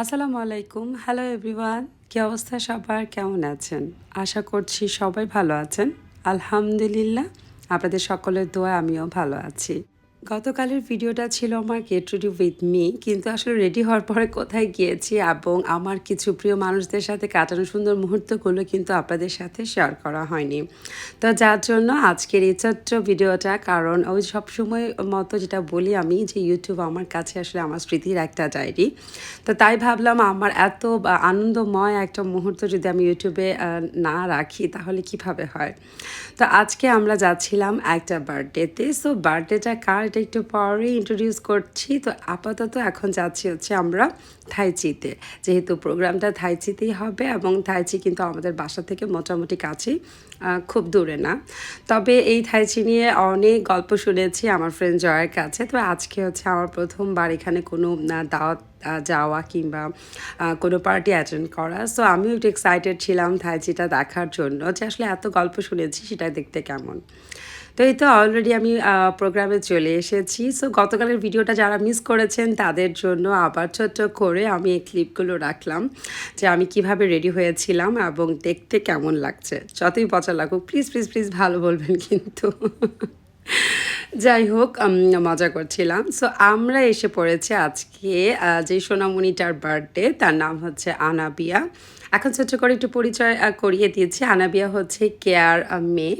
আসসালামু আলাইকুম। Hello everyone কি অবস্থা সবার? কেমন আছেন? আশা করছি সবাই ভালো আছেন। আলহামদুলিল্লাহ। আপনাদের সকলের দোয়া আমিও ভালো আছি। গতকালের ভিডিওটা ছিল আমার গেট রেডি উইথ মি কিন্তু আসলে রেডি হওয়ার পরে কোথায় গিয়েছি এবং আমার কিছু প্রিয় মানুষদের সাথে কাটানো সুন্দর মুহূর্তগুলো কিন্তু আপনাদের সাথে শেয়ার করা হয়নি। তো যার জন্য আজকের এই ছোট্ট ভিডিওটা, কারণ ওই সবসময় মতো যেটা বলি আমি যে ইউটিউব আমার কাছে আসলে আমার স্মৃতির একটা ডায়েরি তো তাই ভাবলাম আমার এত আনন্দময় একটা মুহূর্ত যদি আমি ইউটিউবে না রাখি, তাহলে কীভাবে হয়? তো আজকে আমরা যাচ্ছিলাম একটা বার্থডেতে সো বার্থডেটা কার এটা একটু পরেই ইন্ট্রোডিউস করছি। তো আপাতত এখন যাচ্ছি হচ্ছে আমরা থাইচিতে। যেহেতু প্রোগ্রামটা থাইচিতেই হবে এবং থাইচি কিন্তু আমাদের বাসা থেকে মোটামুটি কাছেই খুব দূরে না। তবে এই থাইচি নিয়ে অনেক গল্প শুনেছি আমার ফ্রেন্ড জয়ের কাছে। তো আজকে হচ্ছে আমার প্রথমবার এখানে কোনো দাওয়াত যাওয়া কিংবা কোনো পার্টি অ্যাটেন্ড করা। সো আমিও একটু এক্সাইটেড ছিলাম থাইচিটা দেখার জন্য যে আসলে এত গল্প শুনেছি সেটা দেখতে কেমন। তো এই তো অলরেডি আমি প্রোগ্রামে চলে এসেছি। সো গতকালের ভিডিওটা যারা মিস করেছেন, তাদের জন্য আবার ছোট্ট করে আমি এই ক্লিপগুলো রাখলাম যে আমি কীভাবে রেডি হয়েছিলাম এবং দেখতে কেমন লাগছে। যতই পচা লাগুক প্লিজ প্লিজ প্লিজ ভালো বলবেন কিন্তু। যাই হোক মজা করছিলাম। সো আমরা এসে পড়েছি আজকে যে সোনামণিটার বার্থডে তার নাম হচ্ছে আনাবিয়া। এখন ছোট্ট করে একটু পরিচয় করিয়ে দিয়েছি। আনাবিয়া হচ্ছে কেয়ার মেয়ে।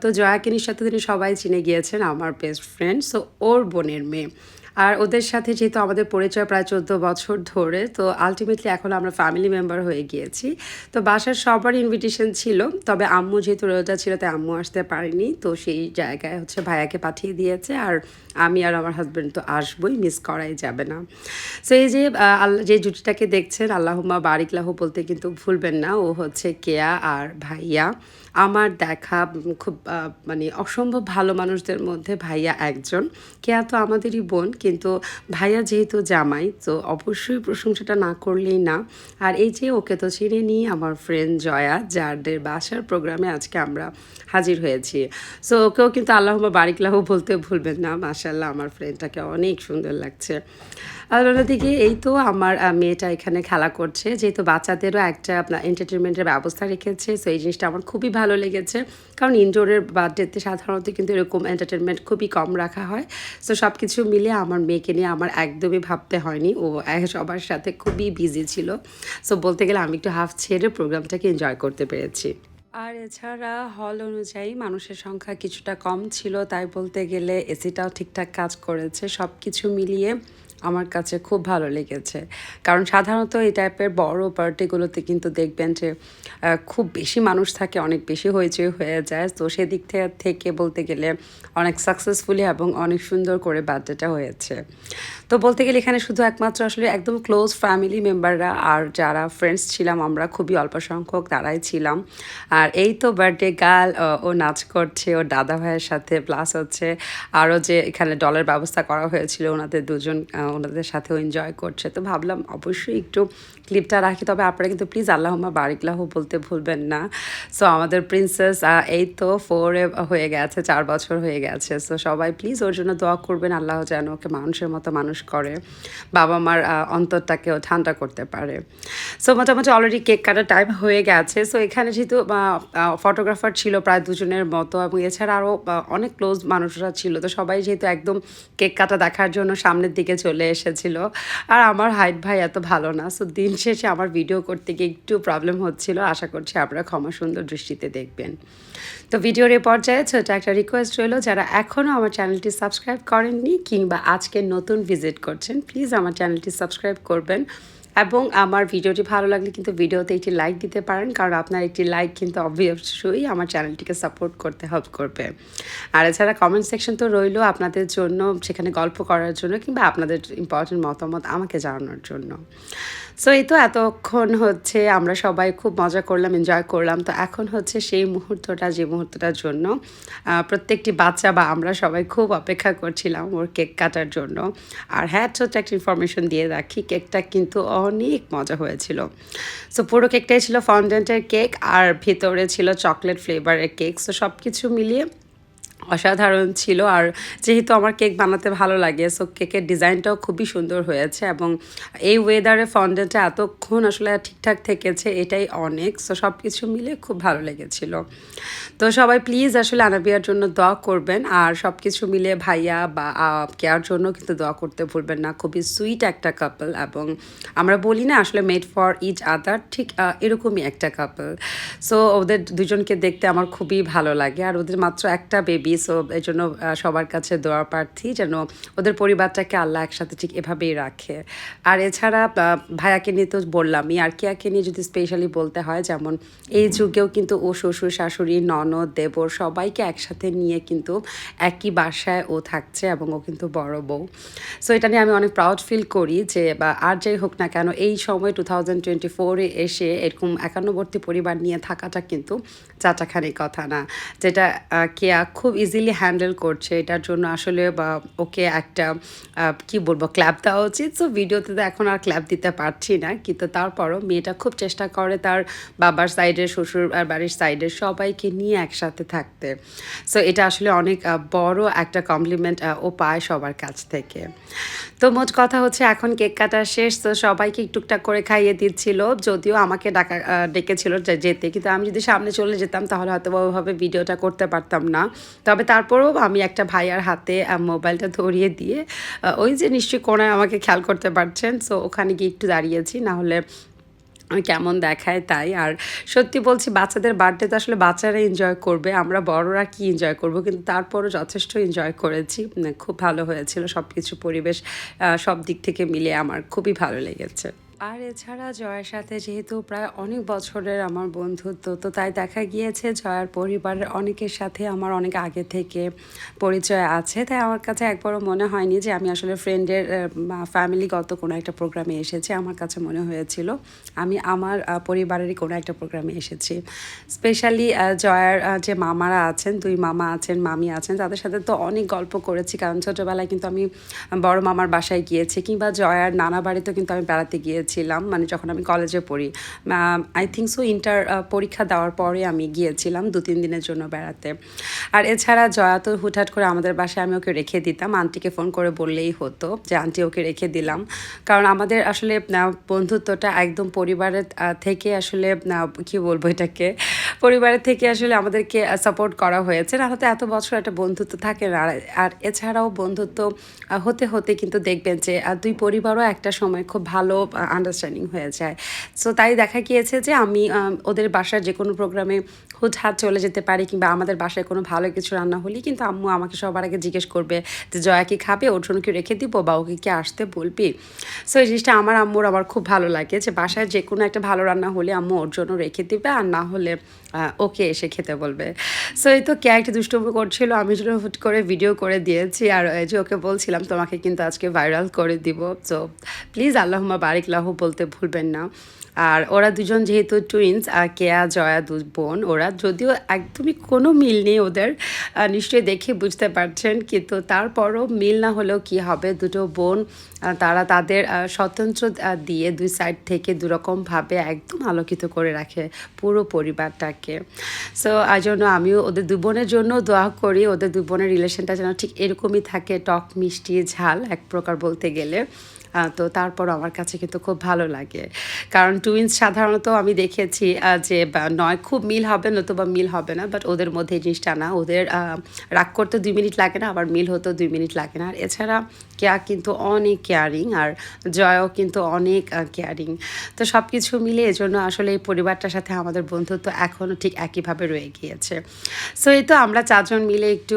তো জয়াকিনীর সাথে তিনি সবাই চিনে গিয়েছেন, আমার বেস্ট ফ্রেন্ড সো ওর বোনের মেয়ে। আর ওদের সাথে যেহেতু আমাদের পরিচয় প্রায় চোদ্দ বছর ধরে, তো আলটিমেটলি এখন আমরা ফ্যামিলি মেম্বার হয়ে গিয়েছি। তো বাসার সবার ইনভিটেশন ছিল, তবে আম্মু যেহেতু রোজা ছিল, তাই আম্মু আসতে পারেনি। তো সেই জায়গায় হচ্ছে ভাইয়াকে পাঠিয়ে দিয়েছে, আর আমি আর আমার হাজব্যান্ড তো আসবই মিস করাই যাবে না। সো এই যে আল্লাহ যে জুটিটাকে দেখছেন, আল্লাহুম্মা বারিকলাহু বলতে কিন্তু ভুলবেন না, ও হচ্ছে কেয়া আর ভাইয়া। আমার দেখা খুব মানে অসম্ভব ভালো মানুষদের মধ্যে ভাইয়া একজন। কেয়া তো আমাদেরই বোন, কিন্তু ভাইয়া যেহেতু জামাই, তো অবশ্যই প্রশংসাটা না করলেই না। আর এই যে ওকে তো চিনে নিই আমার ফ্রেন্ড জয়া, যাদের বাসার প্রোগ্রামে আজকে আমরা হাজির হয়েছি। সো ওকেও কিন্তু আল্লাহ বারিকলাহ বলতে ভুলবেন না মাশাল্লাহ আমার ফ্রেন্ডটাকে অনেক সুন্দর লাগছে। আর অন্যদিকে এই তো আমার মেয়েটা এখানে খেলা করছে। যেহেতু বাচ্চাদেরও একটা আপনার এন্টারটেনমেন্টের ব্যবস্থা রেখেছে সো এই জিনিসটা আমার খুবই ভালো লেগেছে। কারণ ইনডোরের বার্থডেতে সাধারণত কিন্তু এরকম এন্টারটেনমেন্ট খুবই কম রাখা হয়। সো সব কিছু মিলে আমার মেয়েকে নিয়ে আমার একদমই ভাবতে হয়নি। ও সবার সাথে খুবই বিজি ছিল। সো বলতে গেলে আমি একটু হাফ ছেড়ে প্রোগ্রামটাকে এনজয় করতে পেরেছি। আর এছাড়া হল অনুযায়ী মানুষের সংখ্যা কিছুটা কম ছিল, তাই বলতে গেলে এসিটাও ঠিকঠাক কাজ করেছে। সব কিছু মিলিয়ে আমার কাছে খুব ভালো লেগেছে। কারণ সাধারণত এই টাইপের বড় পার্টিগুলোতে কিন্তু দেখবেন যে খুব বেশি মানুষ থাকে, অনেক বেশি হয়েছে হয়ে যায়। তো সেদিক থেকে থেকে বলতে গেলে অনেক সাকসেসফুলি এবং অনেক সুন্দর করে বার্থডেটা হয়েছে। তো বলতে গেলে এখানে শুধু একমাত্র আসলে একদম ক্লোজ ফ্যামিলি মেম্বাররা আর যারা ফ্রেন্ডস ছিলাম আমরা খুবই অল্প সংখ্যক তারাই ছিলাম। আর এই তো বার্থডে গার্ল ও নাচ করছে, ওর দাদা ভাইয়ের সাথে প্লাস হচ্ছে আরও যে এখানে ডলের ব্যবস্থা করা হয়েছিল, ওনাদের দুজন ওনাদের সাথেও এনজয় করছে। তো ভাবলাম অবশ্যই একটু ক্লিপটা রাখি, তবে আপনারা কিন্তু প্লিজ আল্লাহমা বারিকলাহ বলতে ভুলবেন না। সো আমাদের প্রিন্সেস এই তো ফোরে হয়ে গেছে, চার বছর হয়ে গেছে। সো সবাই প্লিজ ওর জন্য দোয়া করবেন, আল্লাহ যেন ওকে মানুষের মতো মানুষ করে বাবা মার অন্তরটাকেও ঠান্ডা করতে পারে। সো মোটামুটি অলরেডি কেক কাটার টাইম হয়ে গেছে। সো এখানে যেহেতু ফটোগ্রাফার ছিল প্রায় দুজনের মতো এবং এছাড়া আরও অনেক ক্লোজ মানুষরা ছিল। তো সবাই যেহেতু একদম কেক কাটা দেখার জন্য সামনের দিকে চলে এসেছিল। আর আমার হাইট ভাই এত ভালো না। সো দিন শেষে আমার ভিডিও করতে গিয়ে একটু প্রবলেম হচ্ছিল। আশা করছি আপনারা ক্ষমা সুন্দর দৃষ্টিতে দেখবেন। তো ভিডিওর এ পর্যায়ে ছোট একটা রিকোয়েস্ট রইল, যারা এখনও আমার চ্যানেলটি সাবস্ক্রাইব করেননি কিংবা আজকে নতুন ভিজিট করছেন প্লিজ আমার চ্যানেলটি সাবস্ক্রাইব করবেন। এবং আমার ভিডিওটি ভালো লাগলে কিন্তু ভিডিওতে একটি লাইক দিতে পারেন, কারণ আপনার একটি লাইক কিন্তু অবভিয়াসই আমার চ্যানেলটিকে সাপোর্ট করতে হেল্প করবে। আর এছাড়া কমেন্ট সেকশন তো রইল আপনাদের জন্য, সেখানে গল্প করার জন্য কিংবা আপনাদের ইম্পর্টেন্ট মতামত আমাকে জানানোর জন্য। সো এই তো এতক্ষণ হচ্ছে আমরা সবাই খুব মজা করলাম এনজয় করলাম। তো এখন হচ্ছে সেই মুহূর্তটা, যে মুহূর্তটার জন্য প্রত্যেকটি বাচ্চা বা আমরা সবাই খুব অপেক্ষা করছিলাম ওর কেক কাটার জন্য। আর হ্যাঁ ছোট্ট একটা ইনফরমেশন দিয়ে রাখি কেকটা কিন্তু অনেক মজা হয়েছিল। সো পুরো কেকটাই ছিল ফাউন্ডেন্টের কেক আর ভিতরে ছিল চকলেট ফ্লেভারের কেক সো সব কিছু মিলিয়ে অসাধারণ ছিল। আর যেহেতু আমার কেক বানাতে ভালো লাগে সো কেকের ডিজাইনটাও খুবই সুন্দর হয়েছে এবং এই ওয়েদারে ফন্ডেন্টটা এতক্ষণ আসলে ঠিকঠাক থেকেছে, এটাই অনেক। সো সব কিছু মিলে খুব ভালো লেগেছিল। তো সবাই প্লিজ আসলে আনাবিয়ার জন্য দোয়া করবেন। আর সব কিছু মিলে ভাইয়া বা কেয়ার জন্য কিন্তু দোয়া করতে ভুলবেন না। খুবই সুইট একটা কাপল এবং আমরা বলি না আসলে মেড ফর ইচ আদার ঠিক এরকমই একটা কাপল সো ওদের দুজনকে দেখতে আমার খুবই ভালো লাগে। আর ওদের মাত্র একটা বেবি সো এই জন্য সবার কাছে দোয়া প্রার্থী যেন ওদের পরিবারটাকে আল্লাহ একসাথে ঠিক এভাবেই রাখে। আর এছাড়া ভাইয়াকে নিয়ে তো বললামই, আর কেয়াকে নিয়ে যদি স্পেশালি বলতে হয়, যেমন এই যুগেও কিন্তু ও শ্বশুর, শাশুড়ি, ননদ, দেবর সবাইকে একসাথে নিয়ে কিন্তু একই বাসায় ও থাকছে এবং ও কিন্তু বড় বউ। সো এটা নিয়ে আমি অনেক প্রাউড ফিল করি যে, বা আর যাই হোক না কেন, এই সময় টু থাউজেন্ড এসে এরকম একান্নবর্তী পরিবার নিয়ে থাকাটা কিন্তু চাচাখানি কথা না। যেটা কেয়া খুব ইজিলি হ্যান্ডেল করছে। এটার জন্য আসলে, বা ওকে একটা কি বলব ক্ল্যাপ দেওয়া উচিত। সো ভিডিওতে তো এখন আর ক্ল্যাপ দিতে পারছি না। কিন্তু তারপরও মেয়েটা খুব চেষ্টা করে তার বাবার সাইডের শ্বশুর আর বাড়ির সাইডের সবাইকে নিয়ে একসাথে থাকতে। সো এটা আসলে অনেক বড় একটা কমপ্লিমেন্ট ও পায় সবার কাছ থেকে। তো মোট কথা হচ্ছে এখন কেক কাটা শেষ। তো সবাইকে টুকটাক করে খাইয়ে দিচ্ছিল। যদিও আমাকে ডাকা ডেকেছিল যেতে। কিন্তু আমি যদি সামনে চলে যেতাম, তাহলে হয়তো ওভাবে ভিডিওটা করতে পারতাম না। তবে তারপরেও আমি একটা ভাইয়ার হাতে মোবাইলটা ধরিয়ে দিয়ে ওই যে নিশ্চয়ই কোনায় আমাকে খেয়াল করতে পারছেন সো ওখানে গিয়ে একটু দাঁড়িয়েছি, না হলে কেমন দেখায় তাই। আর সত্যি বলছি, বাচ্চাদের বার্থডে তো আসলে বাচ্চারা এনজয় করবে, আমরা বড়রা কি এনজয় করব, কিন্তু তারপরও যথেষ্ট এনজয় করেছি খুব ভালো হয়েছিল সব কিছু পরিবেশ সব দিক থেকে মিলে আমার খুবই ভালো লেগেছে। আর এছাড়া জয়ের সাথে যেহেতু প্রায় অনেক বছরের আমার বন্ধুত্ব, তো তাই দেখা গিয়েছে জয়ার পরিবারের অনেকের সাথে আমার অনেক আগে থেকে পরিচয় আছে। তাই আমার কাছে একবারও মনে হয়নি যে আমি আসলে ফ্রেন্ডের ফ্যামিলিগত কোনো একটা প্রোগ্রামে এসেছি। আমার কাছে মনে হয়েছিল আমি আমার পরিবারেরই কোনো একটা প্রোগ্রামে এসেছি। স্পেশালি জয়ার যে মামারা আছেন, দুই মামা আছেন, মামি আছেন, তাদের সাথে তো অনেক গল্প করেছি। কারণ ছোটোবেলায় কিন্তু আমি বড় মামার বাসায় গিয়েছি, কিংবা জয়ার নানা বাড়িতেও কিন্তু আমি বেড়াতে গিয়েছি। গিয়েছিলাম মানে যখন আমি কলেজে পড়ি আই থিঙ্ক সো ইন্টার পরীক্ষা দেওয়ার পরে আমি গিয়েছিলাম দু তিন দিনের জন্য বেড়াতে। আর এছাড়া জয়া তো হুটহাট করে আমাদের বাসায় আমি ওকে রেখে দিতাম। আন্টিকে ফোন করে বললেই হতো যে, আন্টি, ওকে রেখে দিলাম। কারণ আমাদের আসলে বন্ধুত্বটা একদম পরিবারের থেকে আসলে কি বলব এটাকে? পরিবারের থেকে আসলে আমাদেরকে সাপোর্ট করা হয়েছে। না হয়তো এত বছর একটা বন্ধুত্ব থাকে না। আর এছাড়াও বন্ধুত্ব হতে হতে কিন্তু দেখবেন যে দুই পরিবারও একটা সময় খুব ভালো আন্ডারস্ট্যান্ডিং হয়ে যায়। সো তাই দেখা গিয়েছে যে, আমি ওদের বাসার যে কোনো প্রোগ্রামে হুটহাট চলে যেতে পারি কিংবা আমাদের বাসায় কোনো ভালো কিছু রান্না হলেই কিন্তু আম্মু আমাকে সবার আগে জিজ্ঞেস করবে যে, জয়া কি খাবে? ওর জন্য কি রেখে দিব বা ওকে কি আসতে বলবি? সো এই জিনিসটা আমার আম্মুর আমার খুব ভালো লাগে যে, বাসায় যে কোনো একটা ভালো রান্না হলে আম্মু ওর জন্য রেখে দিবে আর না হলে ওকে এসে খেতে বলবে। সো এই তো কে একটা দুষ্টুমি করছিল, আমি জন্য হুট করে ভিডিও করে দিয়েছি আর এই যে ওকে বলছিলাম, তোমাকে কিন্তু আজকে ভাইরাল করে দিব। সো প্লিজ আল্লাহমা বারিক লাহু বলতে ভুলবেন না। আর ওরা দুজন যেহেতু টুইন্স আর কেয়া, জয়া দু বোন ওরা, যদিও একদমই কোনো মিল নেই ওদের নিশ্চয়ই দেখে বুঝতে পারছেন, কিন্তু তারপরও মিল না হলেও কি হবে? দুটো বোন তারা তাদের স্বতন্ত্র দিয়ে দুই সাইড থেকে দুরকমভাবে একদম আলোকিত করে রাখে পুরো পরিবারটাকে। সো আর জন্য আমিও ওদের দু বোনের জন্য দোয়া করি, ওদের দু বোনের রিলেশনটা যেন ঠিক এরকমই থাকে, টক, মিষ্টি, ঝাল, এক প্রকার বলতে গেলে। তো তারপর আমার কাছে কিন্তু খুব ভালো লাগে। কারণ টুইন্স সাধারণত আমি দেখেছি যে নয়, খুব মিল হবে, নতুবা মিল হবে না বাট ওদের মধ্যে এই জিনিসটা না। ওদের রাগ করতে দুই মিনিট লাগে না, আবার মিল হতেও দুই মিনিট লাগে না। আর এছাড়া কেয়া কিন্তু অনেক কেয়ারিং আর জয়ও কিন্তু অনেক কেয়ারিং তো সব কিছু মিলে এজন্য আসলে এই পরিবারটার সাথে আমাদের বন্ধুত্ব এখনও ঠিক একইভাবে রয়ে গিয়েছে। সো এই তো আমরা চারজন মিলে একটু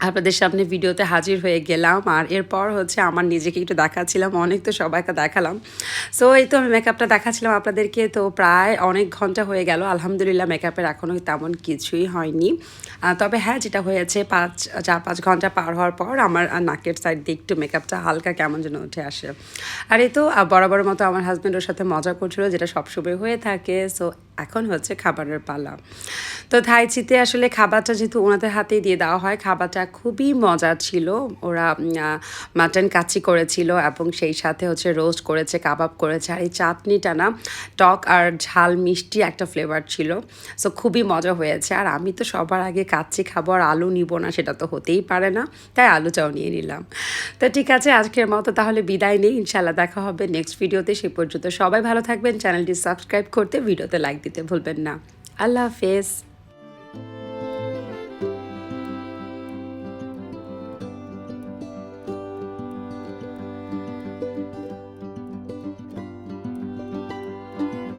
আপনাদের সামনে ভিডিওতে হাজির হয়ে গেলাম। আর এরপর হচ্ছে আমার নিজেকে একটু দেখাচ্ছিলাম, অনেক তো সবাইকে দেখালাম। সো এই তো আমি মেকআপটা দেখাচ্ছিলাম আপনাদেরকে। তো প্রায় অনেক ঘণ্টা হয়ে গেল। আলহামদুলিল্লাহ মেকআপের এখনও তেমন কিছুই হয়নি। তবে হ্যাঁ যেটা হয়েছে, পাঁচ, চার, পাঁচ ঘণ্টা পার হওয়ার পর আমার নাকের সাইড দিয়ে একটু মেকআপটা হালকা কেমন যেন উঠে আসে। আর এই তো বরাবর মতো আমার হাজব্যান্ডের সাথে মজা করছিল, যেটা সবসময় হয়ে থাকে। সো এখন হচ্ছে খাবারের পালা। তো থাইচিতে আসলে খাবারটা যেহেতু ওনাদের হাতেই দিয়ে দেওয়া হয়, খাবারটা খুবই মজা ছিল। ওরা মাটন কাচি করেছিল এবং সেই সাথে হচ্ছে রোস্ট করেছে, কাবাব করেছে। আর এই চাটনিটা না, টক আর ঝাল মিষ্টি একটা ফ্লেভার ছিল। সো খুবই মজা হয়েছে। আর আমি তো সবার আগে কাচ্চি খাব আর আলু নিব না, সেটা তো হতেই পারে না। তাই আলুটাও নিয়ে নিলাম। তো ঠিক আছে, আজকের মতো তাহলে বিদায় নেই। ইনশাল্লাহ দেখা হবে নেক্সট ভিডিওতে সে পর্যন্ত সবাই ভালো থাকবেন। চ্যানেলটি সাবস্ক্রাইব করতে ভিডিওতে লাইক দিতে ভুলবেন না। আল্লাহ হাফেজ।